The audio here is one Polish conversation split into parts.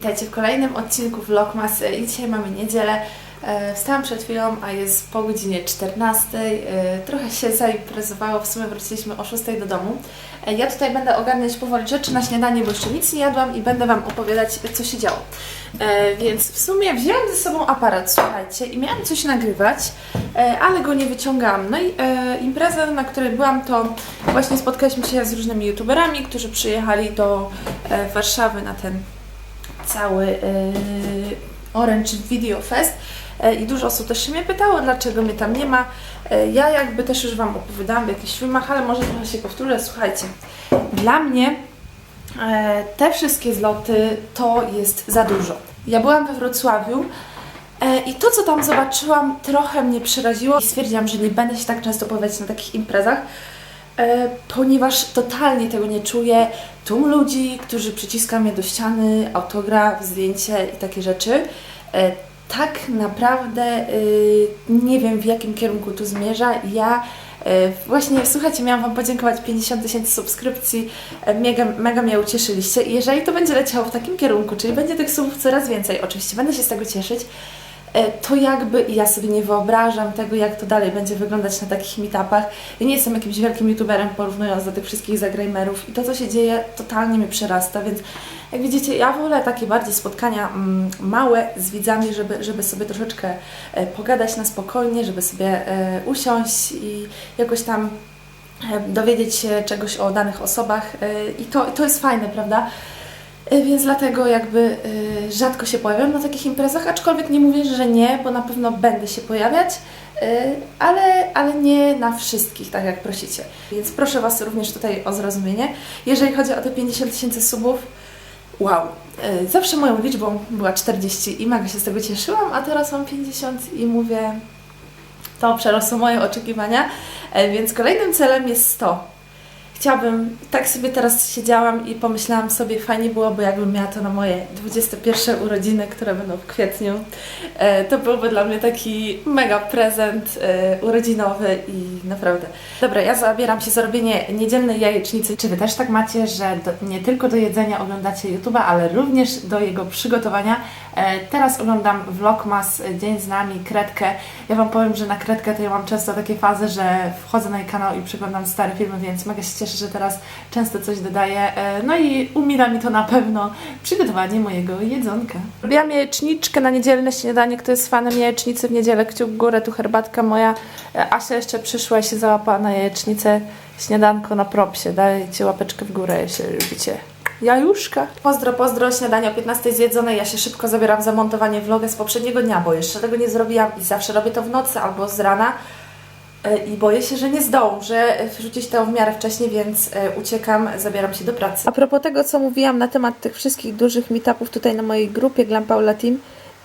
Witajcie w kolejnym odcinku Vlogmas i dzisiaj mamy niedzielę. E, Wstałam przed chwilą, a jest po godzinie 14. E, Trochę się zaimprezowało, w sumie wróciliśmy o 6 do domu. E, Ja tutaj będę ogarniać powoli rzeczy na śniadanie, bo jeszcze nic nie jadłam i będę Wam opowiadać, co się działo. Więc w sumie wzięłam ze sobą aparat, słuchajcie, i miałam coś nagrywać, ale go nie wyciągałam. No i impreza, na której byłam, to właśnie spotkaliśmy się z różnymi youtuberami, którzy przyjechali do Warszawy na ten cały y, Orange Video Fest E, i dużo osób też się mnie pytało, dlaczego mnie tam nie ma. E, Ja jakby też już Wam opowiadałam w jakichś filmach, ale może trochę się powtórzę. Słuchajcie, dla mnie e, te wszystkie zloty to jest za dużo. Ja byłam we Wrocławiu i to, co tam zobaczyłam, trochę mnie przeraziło i stwierdziłam, że nie będę się tak często pojawiać na takich imprezach, ponieważ totalnie tego nie czuję. Tłum ludzi, którzy przyciska mnie do ściany, autograf, zdjęcie i takie rzeczy. E, tak naprawdę y, nie wiem, w jakim kierunku tu zmierza. Ja e, właśnie, słuchajcie, miałam Wam podziękować 50 tysięcy subskrypcji. E, Mega, mega mnie ucieszyliście. I jeżeli to będzie leciało w takim kierunku, czyli będzie tych subów coraz więcej, oczywiście będę się z tego cieszyć, e, to jakby ja sobie nie wyobrażam tego, jak to dalej będzie wyglądać na takich meetupach. Ja nie jestem jakimś wielkim youtuberem, porównując do tych wszystkich zagrajmerów i to, co się dzieje, totalnie mnie przerasta, więc jak widzicie, ja wolę takie bardziej spotkania mm, małe z widzami, żeby, żeby sobie troszeczkę e, pogadać na spokojnie, żeby sobie e, usiąść i jakoś tam e, dowiedzieć się czegoś o danych osobach e, i to, to jest fajne, prawda? E, Więc dlatego jakby e, rzadko się pojawiam na takich imprezach, aczkolwiek nie mówię, że nie, bo na pewno będę się pojawiać, e, ale, ale nie na wszystkich, tak jak prosicie. Więc proszę Was również tutaj o zrozumienie. Jeżeli chodzi o te 50 tysięcy subów, wow, zawsze moją liczbą była 40 i mega się z tego cieszyłam, a teraz mam 50 i mówię, to przerosło moje oczekiwania, więc kolejnym celem jest 100 chciałabym, tak sobie teraz siedziałam i pomyślałam sobie, fajnie byłoby, jakbym miała to na moje 21 urodziny, które będą w kwietniu. E, to byłby dla mnie taki mega prezent e, urodzinowy i naprawdę. Dobra, ja zabieram się za robienie niedzielnej jajecznicy. Czy Wy też tak macie, że do, nie tylko do jedzenia oglądacie YouTube'a, ale również do jego przygotowania? E, teraz oglądam Vlogmas Dzień z nami, Kredkę. Ja Wam powiem, że na Kredkę to ja mam często takie fazy, że wchodzę na jej kanał i przeglądam stare filmy, więc mega się cieszę, że teraz często coś dodaję. E, No i umila mi to na pewno przygotowanie mojego jedzonka. Robiłam jajeczniczkę na niedzielne śniadanie. Kto jest fanem jajecznicy w niedzielę, kciuk w górę, tu herbatka moja. E, Asia jeszcze przyszła i się załapała na jajecznicę. Śniadanko na propsie. Dajcie łapeczkę w górę, jeśli lubicie. Jajuszka. Pozdro, pozdro, śniadanie o 15 zjedzone. Ja się szybko zabieram za montowanie vloga z poprzedniego dnia, bo jeszcze tego nie zrobiłam i zawsze robię to w nocy albo z rana. E, I boję się, że nie zdążę wrzucić to w miarę wcześniej, więc e, uciekam, zabieram się do pracy. A propos tego, co mówiłam na temat tych wszystkich dużych meetupów tutaj na mojej grupie Glam Paula Team,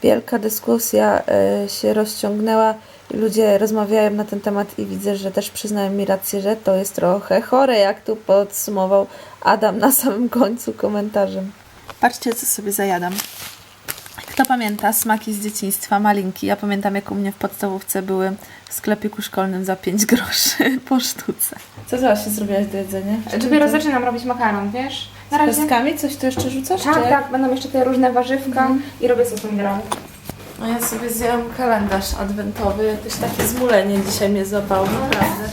wielka dyskusja e, się rozciągnęła i ludzie rozmawiają na ten temat i widzę, że też przyznają mi rację, że to jest trochę chore, jak tu podsumował Adam na samym końcu komentarzem. Patrzcie, co sobie zajadam. Kto pamięta smaki z dzieciństwa, malinki? Ja pamiętam, jak u mnie w podstawówce były w sklepiku szkolnym za 5 groszy po sztuce. Co ty się zrobiłaś do jedzenia? Dopiero zaczynam robić makaron, wiesz? Na Z razie. pestkami? Coś tu jeszcze rzucasz? Tak, czy? tak, będą jeszcze te różne warzywka i robię sos pomidorowy. No ja sobie zjadłam kalendarz adwentowy. Jakieś takie zmulenie dzisiaj mnie złapało, naprawdę.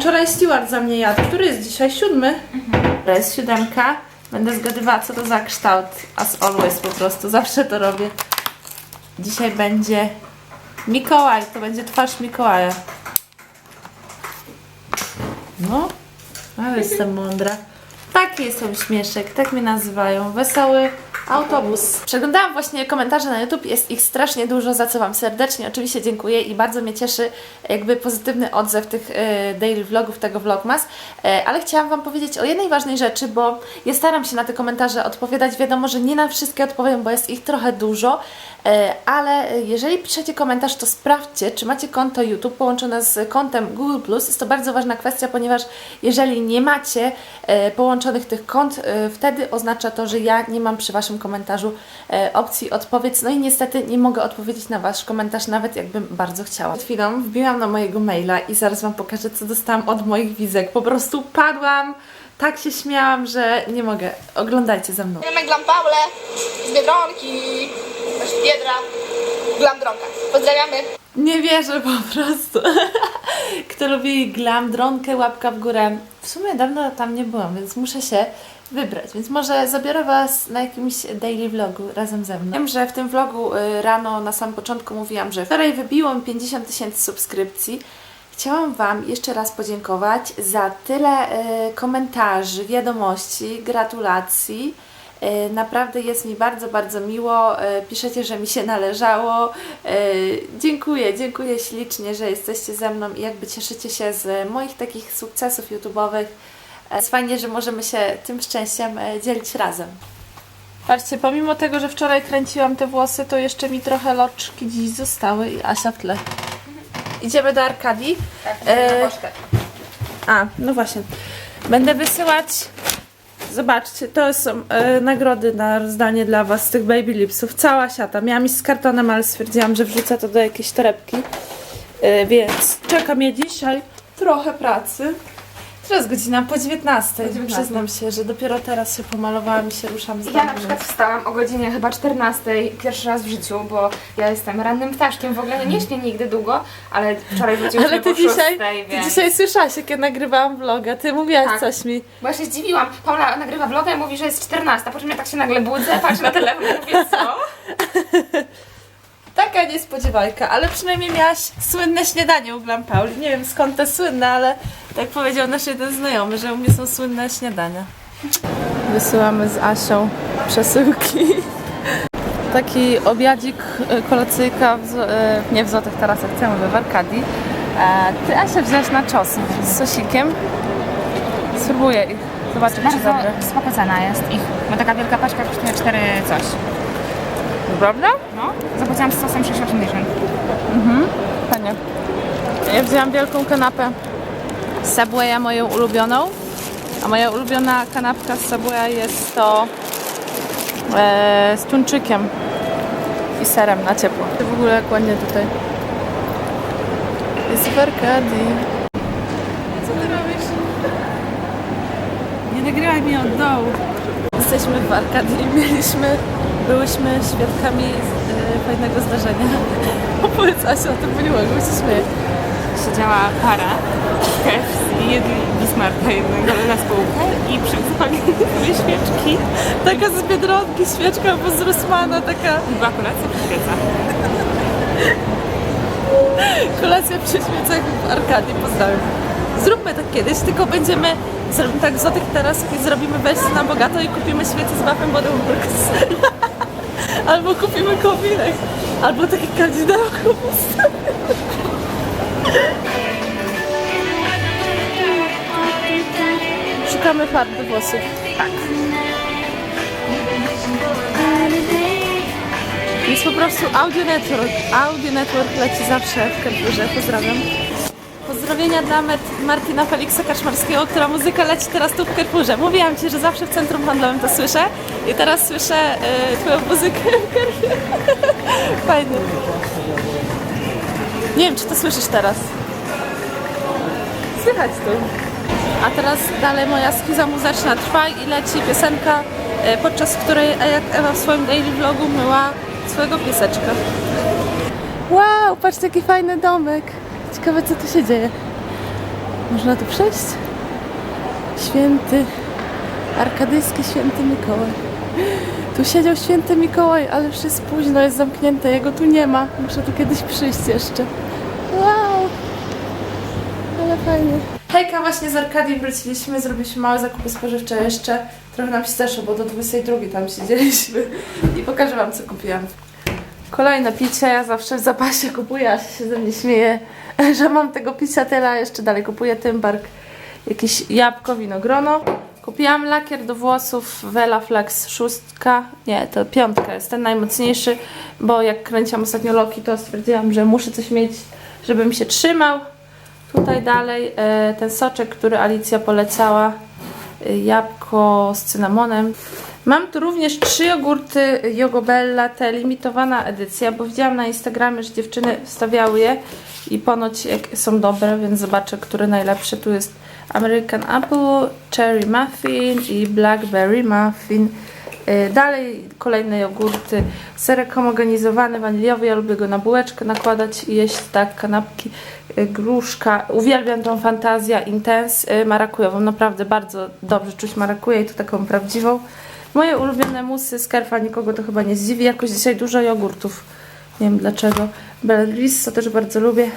Wczoraj Stewart za mnie jadł. Który jest dzisiaj? Siódmy? To jest siódemka. Będę zgadywała, co to za kształt. As always po prostu. Zawsze to robię. Dzisiaj będzie Mikołaj. To będzie twarz Mikołaja. No, ale jestem mądra. Taki jest uśmieszek, tak mnie nazywają. Wesoły autobus. Przeglądałam właśnie komentarze na YouTube, jest ich strasznie dużo, za co Wam serdecznie oczywiście dziękuję i bardzo mnie cieszy jakby pozytywny odzew tych e, daily vlogów, tego vlogmas, e, ale chciałam Wam powiedzieć o jednej ważnej rzeczy, bo ja staram się na te komentarze odpowiadać, wiadomo, że nie na wszystkie odpowiem, bo jest ich trochę dużo, Ale jeżeli piszecie komentarz, to sprawdźcie, czy macie konto YouTube połączone z kontem Google. Jest to bardzo ważna kwestia, ponieważ jeżeli nie macie e, połączonych tych kont, e, wtedy oznacza to, że ja nie mam przy Waszym komentarzu e, opcji odpowiedz. No i niestety nie mogę odpowiedzieć na Wasz komentarz, nawet jakbym bardzo chciała. Przed chwilą wbiłam na mojego maila i zaraz Wam pokażę, co dostałam od moich wizek. Po prostu padłam, tak się śmiałam, że nie mogę. Oglądajcie ze mną. Glam Paulę z Biedronki, też Biedra, Glam Dronka. Pozdrawiamy. Nie wierzę po prostu. Kto lubi glam, dronkę, łapka w górę. W sumie dawno tam nie byłam, więc muszę się wybrać. Więc może zabiorę Was na jakimś daily vlogu razem ze mną. Wiem, że w tym vlogu y, rano na samym początku mówiłam, że wczoraj wybiłam 50 tysięcy subskrypcji. Chciałam Wam jeszcze raz podziękować za tyle y, komentarzy, wiadomości, gratulacji. E, Naprawdę jest mi bardzo, bardzo miło. E, Piszecie, że mi się należało. E, Dziękuję, dziękuję ślicznie, że jesteście ze mną i jakby cieszycie się z moich takich sukcesów YouTube'owych. Jest fajnie, że możemy się tym szczęściem dzielić razem. Patrzcie, pomimo tego, że wczoraj kręciłam te włosy, to jeszcze mi trochę loczki dziś zostały i Asia w tle. Idziemy do Arkadii. Tak, E, na. A, no właśnie. Będę wysyłać. Zobaczcie, to są e, nagrody na rozdanie dla Was z tych Baby Lipsów. Cała siata. Miałam iść z kartonem, ale stwierdziłam, że wrzucę to do jakiejś torebki. E, więc czeka mnie dzisiaj trochę pracy. Teraz godzina po 19. Po 19. Przyznam się, że dopiero teraz się pomalowałam i się ruszam z Ja na przykład wstałam o godzinie chyba 14 pierwszy raz w życiu, bo ja jestem rannym ptaszkiem, w ogóle nie śpię nigdy długo, ale wczoraj wróciłam Ale po ty dzisiaj, 6, ty więc... dzisiaj słyszałaś, jak ja nagrywałam vloga. Ty mówiłaś Tak. coś mi. Bo ja się zdziwiłam. Paula nagrywa vloga i mówi, że jest 14, po czym ja tak się nagle budzę, patrzę na telefon i mówię, co? Taka niespodziewajka, ale przynajmniej miałaś słynne śniadanie u Glam Pauli. Nie wiem skąd te słynne, ale tak powiedział nasz jeden znajomy, że u mnie są słynne śniadania. Wysyłamy z Asią przesyłki. Taki obiadzik, e, kolacyjka, w, e, nie w Złotych Tarasach, co ja mówię, w Arkadii. E, Ty Asia wziąłeś na czos z sosikiem. Spróbuję ich, zobaczę czy dobre. spoko cena jest ich, bo taka wielka paczka kosztuje 4 coś. Prawda? No, zapłaciłam z sosem 6,80. Fajnie. Ja wzięłam wielką kanapę Subwaya, moją ulubioną. A moja ulubiona kanapka z Subwaya jest to e, z tuńczykiem i serem na ciepło. W ogóle jak ładnie tutaj. Jest w Arkadii. Co ty robisz? Nie nagrywaj mnie od dołu. Jesteśmy w Arkadii i mieliśmy, byłyśmy świadkami e, fajnego zdarzenia. Opowiedz Asiu o tym, bo nie mogę się śmieję. Siedziała para w KFC jedli Bismarcka jednego na spółkę i przy zapaleniu sobie świeczki Taka z Biedronki świeczka albo z Rossmana, taka była kolacja przy świecach. kolacja przy świecach w Arkadii, pozdrawiam. Zróbmy tak kiedyś, tylko będziemy, zrobimy tak Złotych Tarasach i zrobimy wejście na bogato i kupimy świecę z wafem Bodenburgs. albo kupimy kominek, albo taki kardynałów. Szukamy farby włosów. Tak. Jest po prostu Audio Network. Audio Network leci zawsze w Carrefourze. Pozdrawiam. Pozdrowienia dla Martina Feliksa Kaczmarskiego, która muzyka leci teraz tu w Carrefourze. Mówiłam Ci, że zawsze w centrum handlowym to słyszę i teraz słyszę y, Twoją muzykę w Carrefourze. Fajnie. Nie wiem, czy to słyszysz teraz. Słychać tu. A teraz dalej moja skiza muzyczna trwa i leci piosenka, e, podczas której jak Ewa w swoim daily vlogu myła swojego pieseczka. Wow, patrzcie jaki fajny domek. Ciekawe co tu się dzieje. Można tu przejść? Święty, arkadyjski święty Mikołaj. Tu siedział święty Mikołaj, ale już jest późno, jest zamknięte, jego tu nie ma. Muszę tu kiedyś przyjść jeszcze. Wow! Ale fajnie. Hejka, właśnie z Arkadii wróciliśmy, zrobiliśmy małe zakupy spożywcze jeszcze. Trochę nam się zeszło, bo do 22 tam siedzieliśmy i pokażę Wam, co kupiłam. Kolejne picie, ja zawsze w zapasie kupuję, aż się ze mnie śmieje, że mam tego picia tyle, jeszcze dalej kupuję Tymbark, jakieś jabłko, winogrono. Kupiłam lakier do włosów Vela Flex 6. Nie, to piątka jest ten najmocniejszy, bo jak kręciłam ostatnio loki, to stwierdziłam, że muszę coś mieć, żeby mi się trzymał. Tutaj dalej e, ten soczek, który Alicja polecała, e, jabłko z cynamonem. Mam tu również trzy jogurty Jogobella, te limitowana edycja, bo widziałam na Instagramie, że dziewczyny wstawiały je i ponoć są dobre, więc zobaczę, który najlepszy. Tu jest American Apple, Cherry Muffin i Blackberry Muffin. Yy, Dalej kolejne jogurty, serek homogenizowany, waniliowy, ja lubię go na bułeczkę nakładać i jeść tak, kanapki, yy, gruszka, uwielbiam tą Fantazja Intense yy, marakujową, naprawdę bardzo dobrze czuć marakuję i to taką prawdziwą. Moje ulubione musy z Kerfa, nikogo to chyba nie zdziwi, jakoś dzisiaj dużo jogurtów, nie wiem dlaczego. Belrisso też bardzo lubię,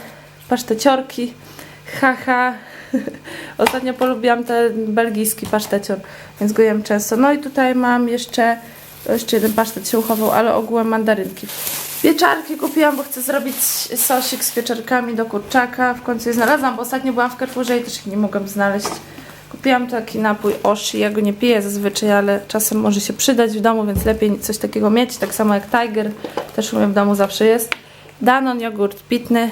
paszteciorki, haha. Ostatnio polubiłam ten belgijski pasztecior, więc go jem często. No i tutaj mam jeszcze, jeszcze jeden pasztet się uchował, ale ogółem mandarynki. Pieczarki kupiłam, bo chcę zrobić sosik z pieczarkami do kurczaka. W końcu je znalazłam, bo ostatnio byłam w Carrefourze i też ich nie mogłam znaleźć. Kupiłam taki napój Oshi, ja go nie piję zazwyczaj, ale czasem może się przydać w domu, więc lepiej coś takiego mieć, tak samo jak Tiger, też u mnie w domu zawsze jest. Danon, jogurt pitny,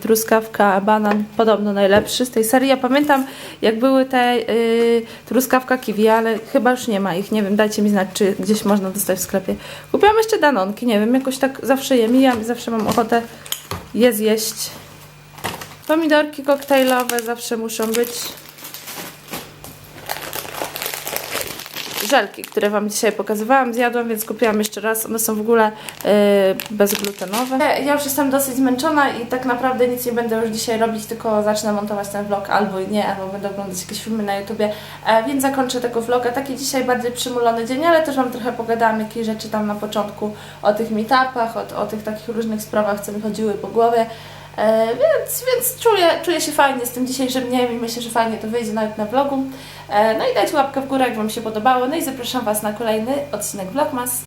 truskawka, banan, podobno najlepszy z tej serii. Ja pamiętam, jak były te y, truskawka kiwi, ale chyba już nie ma ich, nie wiem, dajcie mi znać, czy gdzieś można dostać w sklepie. Kupiłam jeszcze danonki, nie wiem, jakoś tak zawsze je mijam zawsze mam ochotę je zjeść. Pomidorki koktajlowe zawsze muszą być. Żelki, które Wam dzisiaj pokazywałam, zjadłam, więc kupiłam jeszcze raz. One są w ogóle yy, bezglutenowe. Ja już jestem dosyć zmęczona i tak naprawdę nic nie będę już dzisiaj robić, tylko zacznę montować ten vlog albo nie, albo będę oglądać jakieś filmy na YouTubie, e, więc zakończę tego vloga. Taki dzisiaj bardziej przymulony dzień, ale też Wam trochę pogadałam, jakie rzeczy tam na początku o tych meetupach, o, o tych takich różnych sprawach, co mi chodziły po głowie. E, więc więc czuję, czuję się fajnie z tym dzisiejszym dniem i myślę, że fajnie to wyjdzie nawet na vlogu. E, no i dajcie łapkę w górę, jak Wam się podobało. No i zapraszam Was na kolejny odcinek Vlogmas.